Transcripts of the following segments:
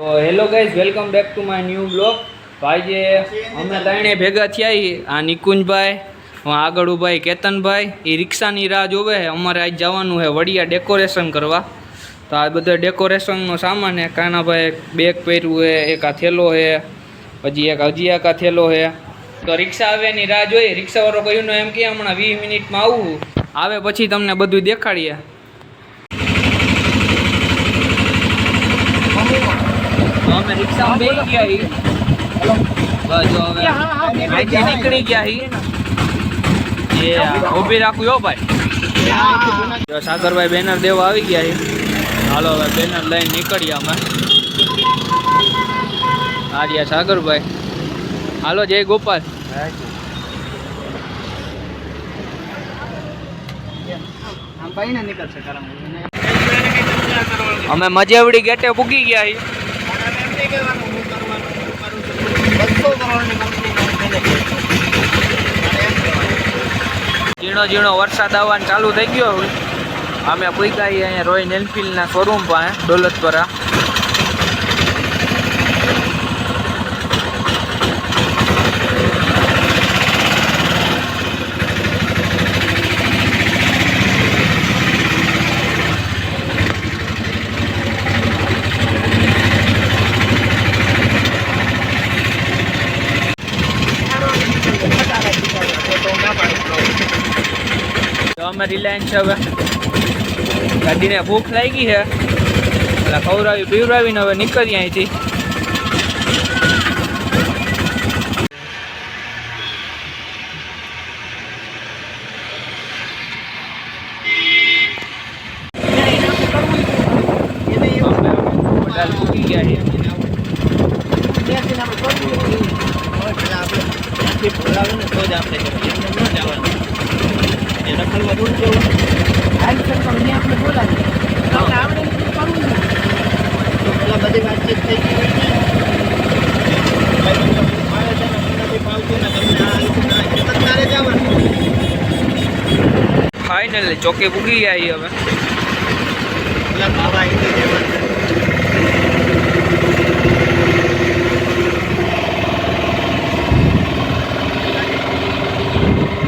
તો hello guys welcome back to my new blog ભાઈ અમે ત્રણે ભેગા થયા આ નિકુંજભાઈ, હું આગળ ઉભાઈ કેતનભાઈ. એ રિક્ષાની રાહ જોવે છે. અમારે આજ જવાનું છે વડિયા ડેકોરેશન કરવા. તો આ બધા ડેકોરેશનનો સામાન છે. કાનાભાઈ બેગ પહેર્યું છે, એક આ થેલો છે પછી એક હજી એક આ થેલો છે. તો રિક્ષા આવે રાહ જોઈએ. રિક્ષાવાળો કહ્યું એમ કે હમણાં વીસ મિનિટમાં આવું. આવે પછી તમને બધું દેખાડીએ તો અમે રિક્ષામાં બેસી ગયા હી બસ જો હવે અહીંથી નીકળી ગયા હી એ ઊભી રાખું હો ભાઈ. જો સાગરભાઈ બેનર દેવા આવી ગયા હી હાલો હવે બેનર લઈને નીકળીએ અમે. આર્યા સાગરભાઈ. હાલો જય ગોપાલ. અમે મજેવડી ગેટે પૂગી ગયા હી ઝીણો ઝીણો વરસાદ આવવાનું ચાલુ થઈ ગયો અમે છીએ અહીંયા રોયલ એનફિલ્ડના શોરૂમ પાસે, દોલતપરા. તો અમે રિલાયન્સ હવે. ગાડીને ભૂખ લાગી છે. એટલે ખવડાવી પીવડાવીને હવે નીકળીએ અહીંથી. બધા પૂકી તો છે બધી વાતચીત થઈ ગઈ હોય ને. ફાઇનલી ચોકે ગયા છીએ હવે એટલે બાબા અહીંથી જવાનું.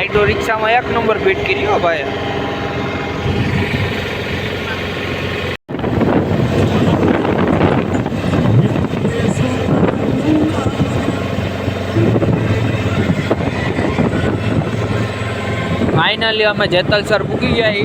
લાઈટો રિક્ષામાં એક નંબર ફિટ કર્યો ભાઈ. ફાઇનલી અમે જેતલ સર પૂકી ગયા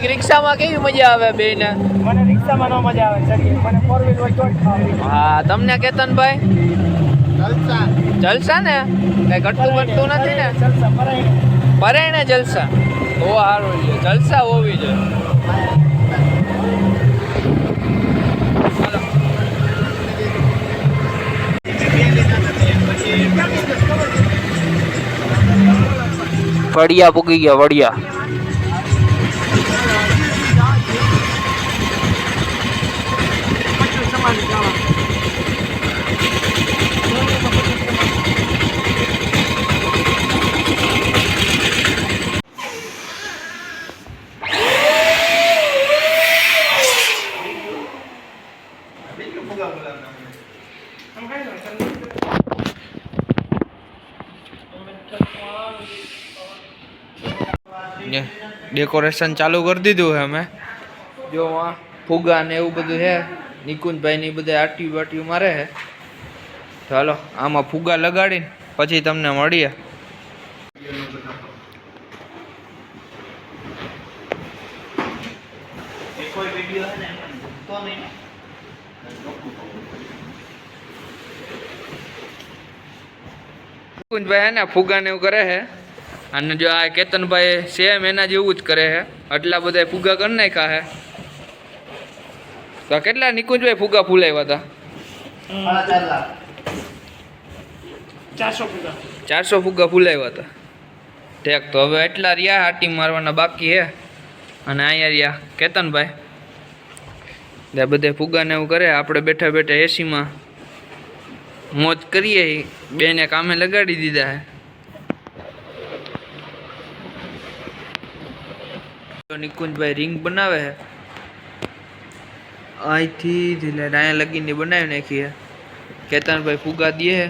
કેવી રિક્ષામાં કેવી મજા આવે બેને મને રિક્ષામાં ન મજા આવે ચડીએ. મને ફોર વ્હીલ હોય તો હા તમને કેતનભાઈ? જલસા. જલસા ને કઈ ઘટતું ઘટતું નથી ને? જલસા પરાયણે. પરાયણે જલસા. બહુ સારું છે. જલસા હોવી જોઈએ. ફળિયા વડિયા પૂગી ગયા વડિયા ને ડેકોરેશન ચાલુ કરી દીધું છે અમે. જો ફુગા ને એવું બધું છે, નિકુંજભાઈ ની બધા આટી બાટીઓ મારે છે. ચાલો આમાં ફુગા લગાડીને પછી તમને મળીએ. નિકુંજભાઈ હે ને ફુગા ને એવું કરે છે. અને જો આ કેતનભાઈ સેમ એના જેવું જ કરે છે આટલા બધા ફુગા કરી નાખ્યા છે તો કેટલા નિકુંજભાઈ ફુગા ફૂલાવ્યા હતા ચારસો ચારસો ફુગા ફૂલાવ્યા હતા ઠેક તો હવે એટલા રહ્યા હાટી મારવાના બાકી હે. અને અહીંયા રહ્યા કેતનભાઈ. એટલે બધે ફુગાને એવું કરે આપણે બેઠા બેઠા એસીમાં મોજ કરીએ બેને કામે લગાડી દીધા હે. નિકુંજભાઈ રિંગ બનાવે છે. અહીંથી ધીલે અહીંયા લગીને બનાવી નાખીએ. કેતનભાઈ ફુગા દે હે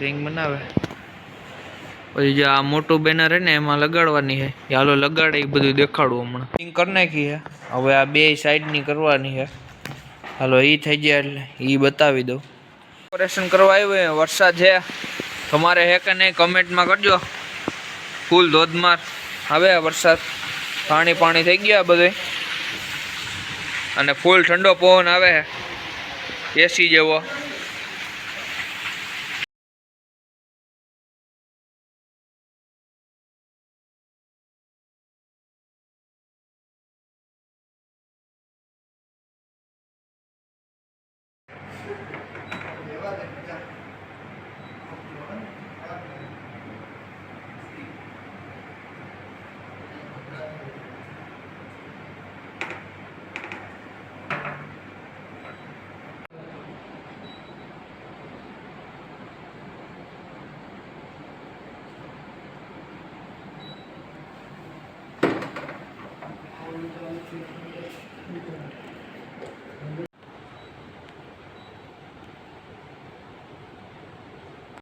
રિંગ બનાવે પછી જે આ મોટું બેનર હે ને એમાં લગાડવાની છે. હાલો લગાડે એ બધું દેખાડવું હમણાં. રિંગ કરી નાખી છે. હવે આ બે સાઈડની કરવાની છે. હાલો એ થઈ જાય એટલે એ બતાવી દઉં. ડેકોરેશન કરવા આવ્યું વરસાદ છે. તમારે હે કે નહીં કમેન્ટમાં કરજો. ફૂલ ધોધમાર. આવે વરસાદ. પાણી પાણી થઈ ગયા બધે અને ફૂલ ઠંડો પવન આવે. એસી જેવો. Gracias.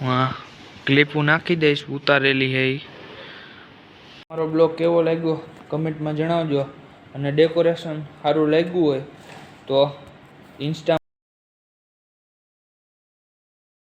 હા ક્લિપું નાખી દઈશ, ઉતારેલી હે મારો બ્લોગ કેવો લાગ્યો કમેન્ટમાં જણાવજો અને ડેકોરેશન સારું લાગ્યું હોય તો ઇન્સ્ટા